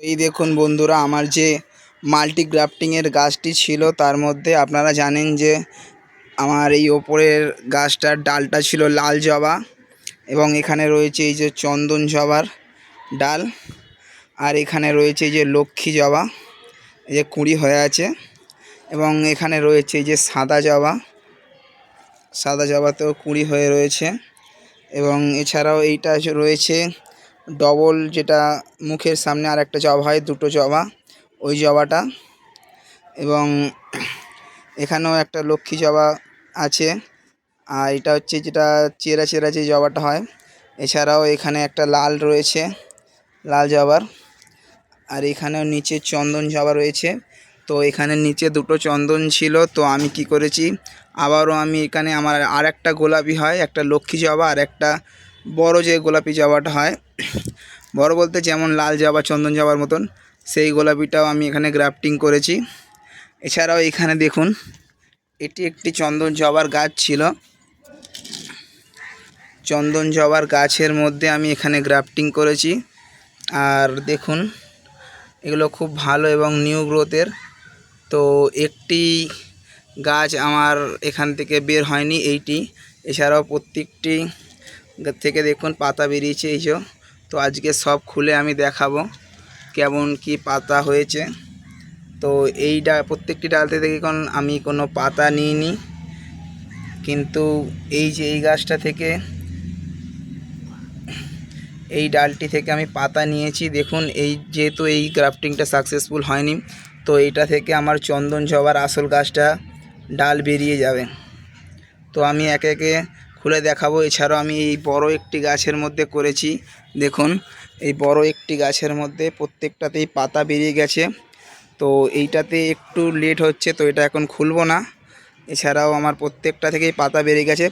এই দেখুন বন্ধুরা, আমার যে মাল্টি গ্রাফটিংয়ের গাছটি ছিল, তার মধ্যে আপনারা জানেন যে আমার এই ওপরের গাছটার ডালটা ছিল লাল জবা এবং এখানে রয়েছে এই যে চন্দন জবার ডাল আর এখানে রয়েছে এই যে লক্ষ্মী জবা, এই যে কুঁড়ি হয়ে আছে এবং এখানে রয়েছে এই যে সাদা জবা, সাদা জবাতেও কুঁড়ি হয়ে রয়েছে এবং এছাড়াও এইটা রয়েছে ডবল যেটা মুখের সামনে আর একটা জবা হয়, দুটো জবা, ওই জবাটা। এবং এখানেও একটা লক্ষ্মী জবা আছে, আর এটা হচ্ছে যেটা চেরা চেরা যে জবাটা হয়। এছাড়াও এখানে একটা লাল রয়েছে, লাল জবার। আর এখানেও নিচে চন্দন জবা রয়েছে। তো এখানে নিচে দুটো চন্দন ছিল, তো আমি কি করেছি, আবারও আমি এখানে আমার আর একটা গোলাপি হয়, একটা লক্ষ্মী জবা আর একটা বড় যে গোলাপি জবাটা হয়, বড় বলতে যেমন লাল জবা, চন্দন জবার মতন, সেই গোলাপিটাও আমি এখানে গ্রাফটিং করেছি। এছাড়াও এখানে দেখুন, এটি একটি চন্দন জবার গাছ ছিল। চন্দন জবার গাছের মধ্যে আমি এখানে গ্রাফটিং করেছি। আর দেখুন, এগুলো খুব ভালো এবং নিউ গ্রোথের। তো একটি গাছ আমার এখান থেকে বের হয়নি, এইটি। এছাড়াও প্রত্যেকটি থেকে দেখুন পাতা বেরিয়েছে, এই তো আজকে সব খুলে আমি দেখাবো কেমন কি পাতা হয়েছে। তো এই ডা প্রত্যেকটি ডালতে থেকে কোন আমি কোনো পাতা নিইনি। কিন্তু এই যে এই গাছটা থেকে, এই ডালটি থেকে আমি পাতা নিয়েছি। দেখুন, এই যেহেতু এই গ্রাফটিংটা সাকসেসফুল হয়নি, তো এইটা থেকে আমার চন্দন জবার আসল গাছটা ডাল বেরিয়ে যাবে। তো আমি একে একে খুলে দেখাবো। এছাড়াও আমি এই বড় একটি গাছের মধ্যে করেছি। দেখুন, এই বড় একটি গাছের মধ্যে প্রত্যেকটাতেই পাতা বেরিয়ে গেছে। তো এইটাতে একটু লেট হচ্ছে, তো এটা এখন খুলবো না। এছাড়াও আমার প্রত্যেকটা থেকেই পাতা বেরিয়ে গেছে।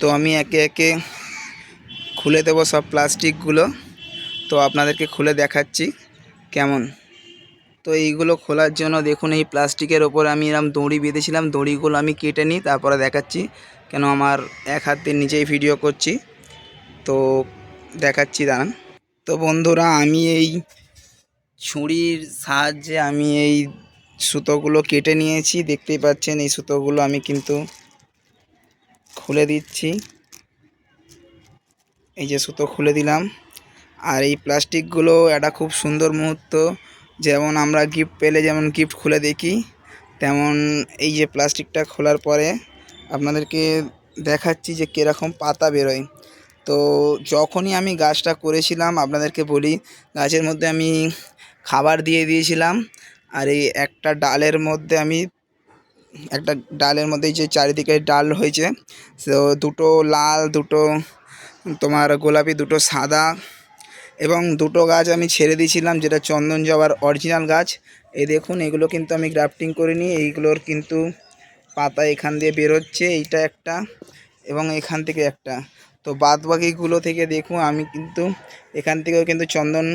তো আমি একে একে খুলে দেবো সব প্লাস্টিকগুলো। তো আপনাদেরকে খুলে দেখাচ্ছি কেমন। তো এইগুলো খোলার জন্য দেখুন, এই প্লাস্টিকের ওপর আমি এরম দড়ি বেঁধেছিলাম। দড়িগুলো আমি কেটে নিই, তারপরে দেখাচ্ছি। কেন আমার এক হাতের নিজেই ভিডিও করছি। তো দেখাচ্ছি, দাঁড়ান। তো বন্ধুরা, আমি এই ছুরির সাহায্যে আমি এই সুতোগুলো কেটে নিয়েছি। দেখতেই পাচ্ছেন, এই সুতোগুলো আমি কিন্তু খুলে দিচ্ছি। এই যে সুতো খুলে দিলাম। আর এই প্লাস্টিকগুলো একটা খুব সুন্দর মুহূর্ত। যেমন আমরা গিফট পেলে যেমন গিফট খুলে দেখি, তেমন এই যে প্লাস্টিকটা খোলার পরে আপনাদেরকে দেখাচ্ছি যে কীরকম পাতা বেরোয়। তো যখনই আমি গাছটা করেছিলাম, আপনাদেরকে বলি, গাছের মধ্যে আমি খাবার দিয়ে দিয়েছিলাম, আর এই একটা ডালের মধ্যে আমি, একটা ডালের মধ্যে যে চারিদিকে ডাল হয়েছে, তো দুটো লাল, দুটো তোমার গোলাপি, দুটো সাদা, এবং দুটো গাছ আমি ছেড়ে দিয়েছিলাম, যেটা চন্দন জবার অরিজিনাল গাছ। এই দেখুন, এগুলো কিন্তু আমি গ্রাফটিং করিনি এইগুলোর কিন্তু পাতা এখান দিয়ে বেরোচ্ছে, এইটা একটা এবং এখান থেকে একটা। তো বাদ বাকিগুলো থেকে দেখুন, আমি কিন্তু এখান থেকেও কিন্তু চন্দন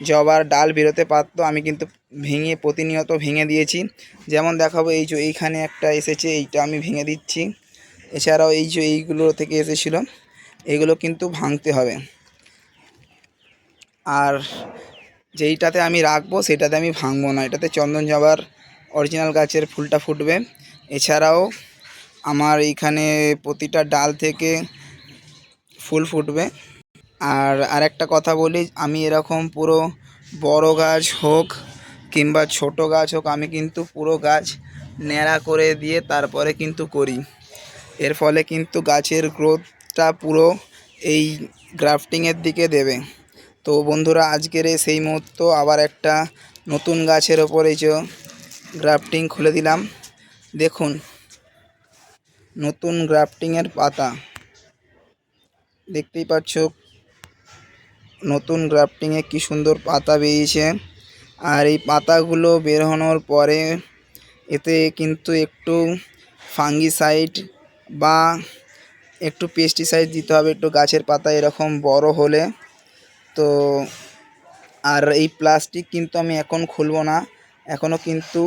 জবার ডাল বেরোতে পারতো, আমি কিন্তু ভেঙে প্রতিনিয়ত ভেঙে দিয়েছি। যেমন দেখাবো, এই যে এইখানে একটা এসেছে, এইটা আমি ভেঙে দিচ্ছি। এছাড়াও এই যে এইগুলো থেকে এসেছিল, এগুলো কিন্তু ভাঙতে হবে। আর যেইটাতে আমি রাখব, সেটাতে আমি ভাঙবো না, এটাতে চন্দন জবার অরিজিনাল গাছের ফুলটা ফুটবে। এছাড়াও আমার এইখানে প্রতিটা ডাল থেকে ফুল ফুটবে। আর আরেকটা কথা বলি, আমি এরকম পুরো বড় গাছ হোক কিংবা ছোট গাছ হোক, আমি কিন্তু পুরো গাছ ন্যাড়া করে দিয়ে তারপরে কিন্তু করি। এর ফলে কিন্তু গাছের গ্রোথটা পুরো এই গ্রাফটিংয়ের দিকে দেবে। তো বন্ধুরা, আজকের সেই মুহূর্ত আবার একটা নতুন গাছের ওপর এই যে গ্রাফটিং খুলে দিলাম। দেখুন, নতুন গ্রাফটিংয়ের পাতা। দেখতেই পাচ্ছ, নতুন গ্রাফটিংয়ে কি সুন্দর পাতা বেরিয়েছে। আর এই পাতাগুলো বেরোনোর পরে এতে কিন্তু একটু ফাঙ্গিসাইড বা একটু পেস্টিসাইড দিতে হবে, একটু গাছের পাতা এরকম বড় হলে। তো, আর এই প্লাস্টিক কিন্তু আমি এখন খুলবো না। এখনও কিন্তু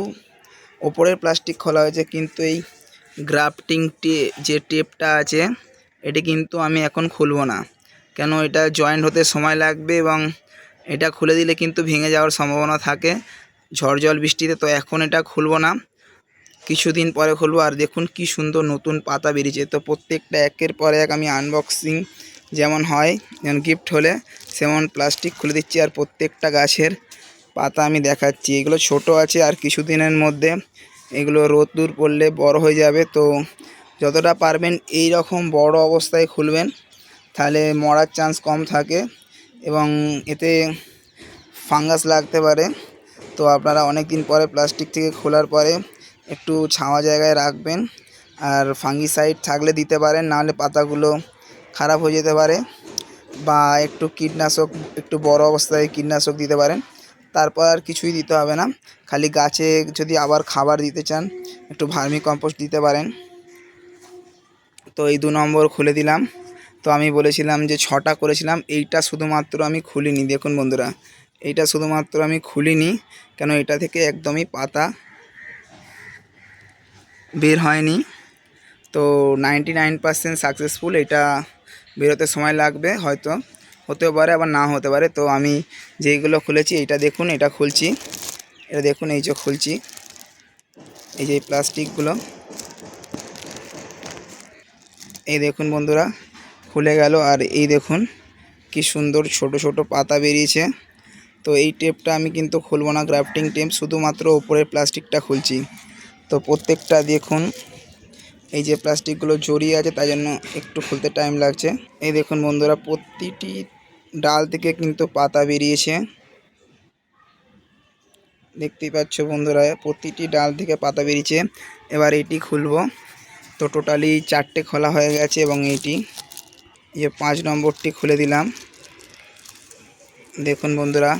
ওপরের প্লাস্টিক খোলা হয়েছে, কিন্তু এই গ্রাফটিং টে, যে টেপটা আছে, এটি কিন্তু আমি এখন খুলবো না। কেন এটা জয়েন্ট হতে সময় লাগবে এবং এটা খুলে দিলে কিন্তু ভেঙে যাওয়ার সম্ভাবনা থাকে। ঝড় জল বৃষ্টিতে তো এখন এটা খুলবো না। কিছুদিন পরে খুলবো। আর দেখুন কি সুন্দর নতুন পাতা বেরিয়েছে। তো প্রত্যেকটা একের পর এক আমি আনবক্সিং যেমন হয়, যেমন গিফট হলে, সেমন প্লাস্টিক খুলে দিচ্ছি। আর প্রত্যেকটা গাছের পাতা আমি দেখাচ্ছি। এগুলো ছোট আছে আর কিছুদিনের মধ্যে এগুলো রোদ্দুর পড়লে বড় হয়ে যাবে। তো যতটা পারবেন এই রকম বড় অবস্থায় খুলবেন, তাহলে মরার চান্স কম থাকে এবং এতে ফাঙ্গাস লাগতে পারে। তো আপনারা অনেক দিন পরে প্লাস্টিক থেকে খোলার পরে একটু ছাওয়া জায়গায় রাখবেন আর ফাঙ্গিসাইড থাকলে দিতে পারেন, নাহলে পাতাগুলো খারাপ হয়ে যেতে পারে বা একটু কীটনাশক, একটু বড় অবস্থায় কীটনাশক দিতে পারেন। তারপর আর কিছুই দিতে হবে না। খালি গাছে যদি আবার খাবার দিতে চান, একটু ভার্মি কম্পোস্ট দিতে পারেন। তো এই দু নম্বর খুলে দিলাম। তো আমি বলেছিলাম যে ছটা করেছিলাম, এইটা শুধুমাত্র আমি খুলিনি। দেখুন বন্ধুরা, এইটা শুধুমাত্র আমি খুলিনি, কেন এটা থেকে একদমই পাতা বের হয়নি। তো নাইনটি নাইন পার্সেন্ট সাকসেসফুল, এটা বেরোতে সময় লাগবে হয়তো। হতেও পারে, আবার না হতে পারে। তো আমি যেইগুলো খুলেছি এটা দেখুন এটা খুলছি। এটা দেখুন, এই যে খুলছি। এই যে প্লাস্টিকগুলো। এই দেখুন বন্ধুরা, খুলে গেল। আর এই দেখুন, কি সুন্দর ছোট ছোট পাতা বেরিয়েছে। তো এই টেপটা আমি কিন্তু খুলবো না, গ্রাফটিং টেপ, শুধুমাত্র ওপরের প্লাস্টিকটা খুলছি। তো প্রত্যেকটা দেখুন, এই যে প্লাস্টিকগুলো জড়িয়ে আছে, তাই জন্য একটু খুলতে টাইম লাগছে। এই দেখুন বন্ধুরা, প্রতিটি ডাল থেকে কিন্তু পাতা বেরিয়েছে। দেখতেই পাচ্ছ বন্ধুরা, প্রতিটি ডাল থেকে পাতা বেরিয়েছে। এবার এটি খুলবো। তো টোটালি চারটে খোলা হয়ে গেছে এবং এই যে পাঁচ নম্বরটি খুলে দিলাম। দেখুন বন্ধুরা,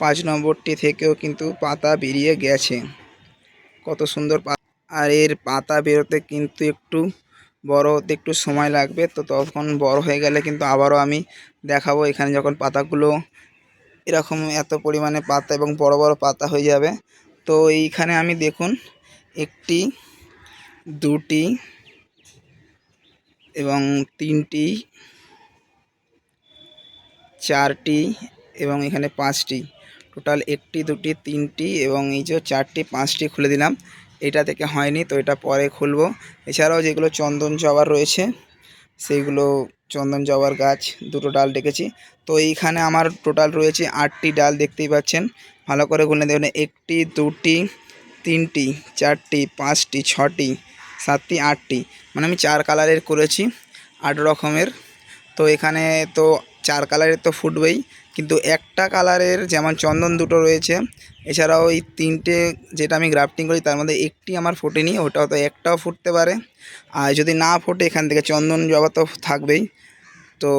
পাঁচ নম্বরটি থেকেও কিন্তু পাতা বেরিয়ে গেছে। কত সুন্দর আর এর পাতা বেরোতে কিন্তু একটু বড় হতে একটু সময় লাগবে, তো তখন বড় হয়ে গেলে কিন্তু আবারও আমি দেখাবো এখানে যখন পাতাগুলো এরকম এত পরিমাণে পাতা এবং বড় বড় পাতা হয়ে যাবে। তো এইখানে আমি দেখুন একটি, দুটি এবং তিনটি, চারটি এবং এখানে পাঁচটি। টোটাল একটি, দুটি, তিনটি এবং এই যে চারটি, পাঁচটি খুলে দিলাম। এটা থেকে হয়নি, তো এটা পরে খুলবো। এছাড়াও যেগুলো চন্দন জবার রয়েছে, সেইগুলো চন্দন জবার গাছ, দুটো ডাল ডেকেছি। তো এইখানে আমার টোটাল রয়েছে আটটি ডাল দেখতেই পাচ্ছেন। ভালো করে গুনে দেখুন, একটি, দুটি, তিনটি, চারটি, পাঁচটি, ছটি, সাতটি, আটটি। মানে আমি চার কালারের করেছি, আট রকমের। তো এখানে তো চার কালারের তো ফুটবেই, কিন্তু একটা কালারের যেমন চন্দন দুটো রয়েছে এছাড়াও এই তিনটে যেটা আমি গ্রাফটিং করি, তার মধ্যে একটি আমার ফোটেনি, ওটা তো একটাও ফুটতে পারে। আর যদি না ফোটে, এখান থেকে চন্দন জবা তো থাকবেই। তো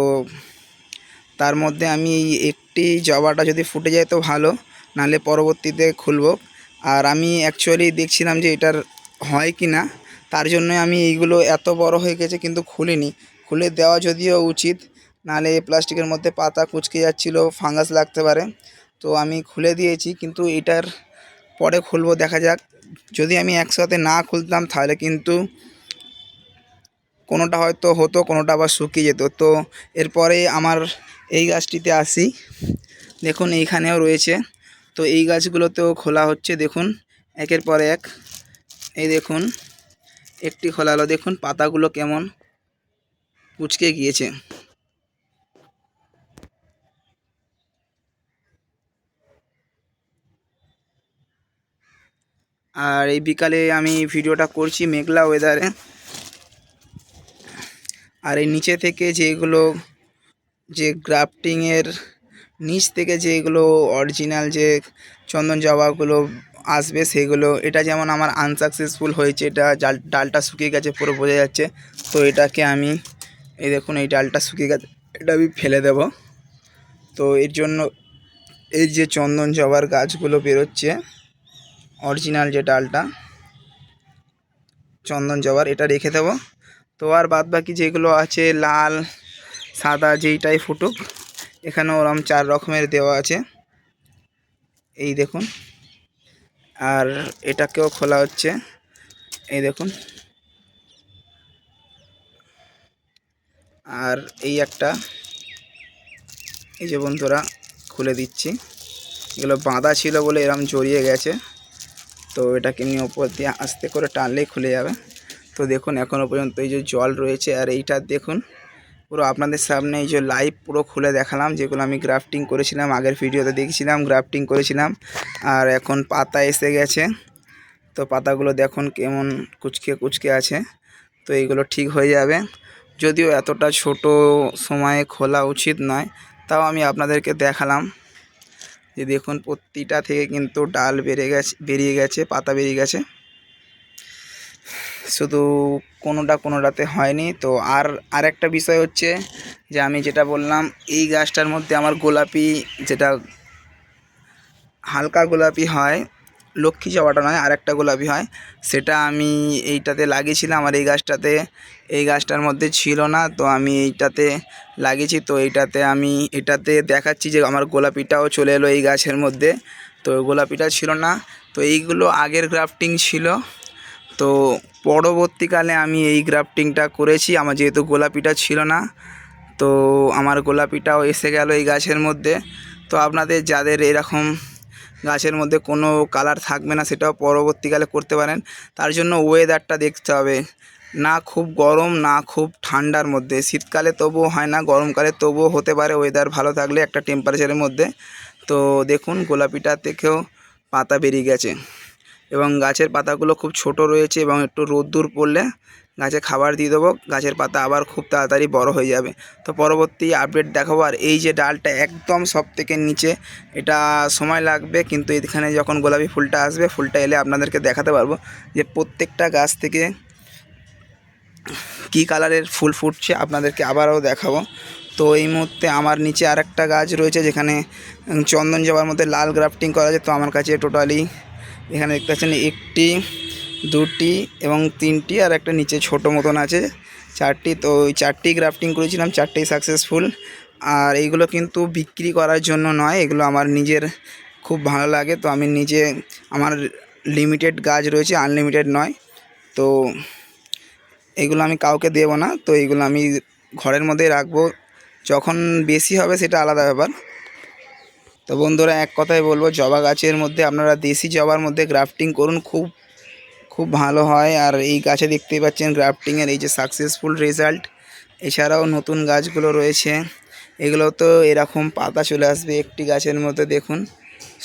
তার মধ্যে আমি একটি জবাটা যদি ফুটে যায় তো ভালো, নাহলে পরবর্তীতে খুলবো। আর আমি অ্যাকচুয়ালি দেখছিলাম যে এটার হয় কি না, তার জন্য আমি এইগুলো এত বড় হয়ে গেছে কিন্তু খুলিনি। খুলে দেওয়া যদিও উচিত, নাহলে প্লাস্টিকের মধ্যে পাতা কুচকে যাচ্ছিল, ফাঙ্গাস লাগতে পারে। তো আমি খুলে দিয়েছি, কিন্তু এটার পরে খুলবো, দেখা যাক। যদি আমি একসাথে না খুলতাম, তাহলে কিন্তু কোনোটা হয়তো হতো, কোনোটা আবার শুকিয়ে যেত। তো এরপরে আমার এই গাছটিতে আসি। দেখুন, এইখানেও রয়েছে। তো এই গাছগুলোতেও খোলা হচ্ছে, দেখুন, একের পর এক। এই দেখুন, একটি খোলা হলো দেখুন, পাতাগুলো কেমন কুচকে গিয়েছে। আর এই বিকালে আমি ভিডিওটা করছি মেঘলা ওয়েদারে আর এই নিচে থেকে যেগুলো, যে গ্রাফটিংয়ের নিচ থেকে যেগুলো অরিজিনাল যে চন্দন জবাগুলো আসবে সেগুলো, এটা যেমন আমার আনসাকসেসফুল হয়েছে, এটা জাল, ডালটা শুকিয়ে গেছে পুরো বোঝা যাচ্ছে। তো এটাকে আমি, এই দেখুন এই ডালটা শুকিয়ে গেছে, এটা আমি ফেলে দেব। তো এর জন্য এই যে চন্দন জবার গাছগুলো বেরোচ্ছে অরিজিনাল যে ডালটা, চন্দন জবার, এটা রেখে দেবো। তো আর বাদ বাকি যেগুলো আছে, লাল, সাদা যেইটাই ফুটুক এখানে ওরম চার রকমের দেওয়া আছে। এই দেখুন। আর এটাকেও খোলা হচ্ছে। এই দেখুন। আর এই একটা, এই যে বন্ধুরা, খুলে দিচ্ছি। এগুলো বাঁধা ছিল বলে এরম জড়িয়ে গেছে। তো এটাকে নিয়ে ওপর দিয়ে আস্তে করে টানলেই খুলে যাবে। তো দেখুন এখনও পর্যন্ত এই যে জল রয়েছে আর এইটা দেখুন, পুরো আপনাদের সামনে এই যে লাইভ পুরো খুলে দেখালাম, যেগুলো আমি গ্রাফটিং করেছিলাম, আগের ভিডিওতে দেখেছিলাম গ্রাফটিং করেছিলাম, আর এখন পাতা এসে গেছে। তো পাতাগুলো দেখুন কেমন কুচকে কুচকে আছে, তো এইগুলো ঠিক হয়ে যাবে। যদিও এতটা ছোট সময়ে খোলা উচিত নয়, তাও আমি আপনাদেরকে দেখালাম। যে দেখুন প্রতিটা থেকে কিন্তু ডাল বেড়ে গেছে, বেরিয়ে গেছে, পাতা বেরিয়ে গেছে। শুধু কোনোটা কোনোটাতে হয়নি। তো আর আরেকটা বিষয় হচ্ছে যে আমি যেটা বললাম, এই গাছটার মধ্যে আমার গোলাপি যেটা হালকা গোলাপি হয় লক্ষ্মী জবাটা নয়, আরেকটা গোলাপি হয়। সেটা আমি এইটাতে লাগিয়েছিলাম আর এই গাছটাতে, এই গাছটার মধ্যে ছিল না, তো আমি এইটাতে লাগিয়েছি। তো এইটাতে আমি, এটাতে দেখাচ্ছি যে আমার গোলাপিটাও চলে এলো এই গাছের মধ্যে। তো গোলাপিটা ছিল না, তো এইগুলো আগের গ্রাফটিং ছিল। তো পরবর্তীকালে আমি এই গ্রাফটিংটা করেছি, আমার যেহেতু গোলাপিটা ছিল না, তো আমার গোলাপিটাও এসে গেল এই গাছের মধ্যে। তো আপনাদের যাদের এরকম গাছের মধ্যে কোনো কালার থাকবে না, সেটাও পরবর্তীকালে করতে পারেন। তার জন্য ওয়েদারটা দেখতে হবে। না খুব গরম, না খুব ঠান্ডার মধ্যে। শীতকালে তবুও হয় না, গরমকালে তবুও হতে পারে ওয়েদার ভালো থাকলে একটা টেম্পারেচারের মধ্যে। তো দেখুন গোলাপিটা থেকেও পাতা বেরিয়ে গেছে। এবং গাছের পাতাগুলো খুব ছোট রয়েছে এবং একটু রোদ্দুর পড়লে গাছে খাবার দিয়ে দেবো। গাছের পাতা আবার খুব তাড়াতাড়ি বড় হয়ে যাবে। তো পরবর্তী আপডেট দেখাবো। আর এই যে ডালটা একদম সব থেকে নিচে, এটা সময় লাগবে কিন্তু এখানে যখন গোলাপি ফুলটা আসবে, ফুলটা এলে আপনাদেরকে দেখাতে পারব যে প্রত্যেকটা গাছ থেকে কী কালারের ফুল ফুটছে আপনাদেরকে আবারও দেখাবো। তো এই মুহূর্তে আমার নিচে আরেকটা গাছ রয়েছে যেখানে চন্দন জবার মধ্যে লাল গ্রাফটিং করা আছে। তো আমার কাছে টোটালি এখানে দেখতে পাচ্ছেন একটি, দুটি এবং তিনটি আর একটা নিচে ছোট মতন আছে। চারটি তো ওই চারটি গ্রাফটিং করেছিলাম, চারটেই সাকসেসফুল আর এইগুলো কিন্তু বিক্রি করার জন্য নয়, এগুলো আমার নিজের খুব ভালো লাগে। তো আমি নিজে, আমার লিমিটেড গাছ রয়েছে আনলিমিটেড নয়। তো এগুলো আমি কাউকে দেবো না, তো এইগুলো আমি ঘরের মধ্যেই রাখব। যখন বেশি হবে সেটা আলাদা ব্যাপার। তো বন্ধুরা এক কথাই বলব, জবা গাছের মধ্যে আপনারা দেশি জবার মধ্যে গ্রাফটিং করুন, খুব খুব ভালো হয়। আর এই গাছে দেখতেই পাচ্ছেন গ্রাফটিংয়ের এই যে সাকসেসফুল রেজাল্ট এছাড়াও নতুন গাছগুলো রয়েছে। এগুলো তো এরকম পাতা চলে আসবে একটি গাছের মধ্যে, দেখুন।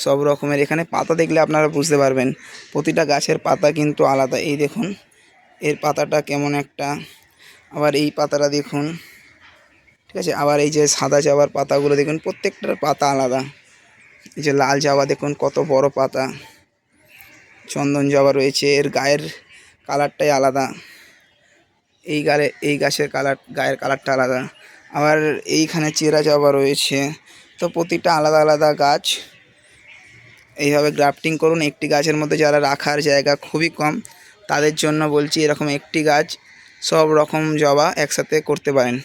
সব রকমের। এখানে পাতা দেখলে আপনারা বুঝতে পারবেন, প্রতিটা গাছের পাতা কিন্তু আলাদা। এই দেখুন, এর পাতাটা কেমন একটা। আবার এই পাতাটা দেখুন, ঠিক আছে? আবার এই যে সাদা জবার পাতাগুলো, দেখুন, প্রত্যেকটার পাতা আলাদা। যে লাল জবা দেখুন, কত বড় পাতা। চন্দন জবা রয়েছে, এর গায়ের কালারটাই আলাদা। এই গায়ে এই গাছের কালার, গায়ের কালারটা আলাদা। আবার এইখানে চেরা জবা রয়েছে, তো প্রতিটা আলাদা আলাদা গাছ। এইভাবে গ্রাফটিং করুন, একটি গাছের মধ্যে যারা রাখার জায়গা খুবই কম, তাদের জন্য বলছি এরকম একটি গাছ সব রকম জবা একসাথে করতে পারেন।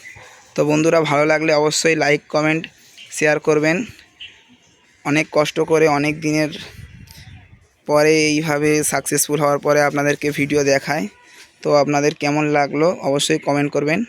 তো বন্ধুরা, ভালো লাগলে অবশ্যই লাইক, কমেন্ট, শেয়ার করবেন। অনেক কষ্ট করে অনেক দিনের পরে এইভাবে সাকসেসফুল হওয়ার পরে আপনাদেরকে ভিডিও দেখায়। তো আপনাদের কেমন লাগল অবশ্যই কমেন্ট করবেন।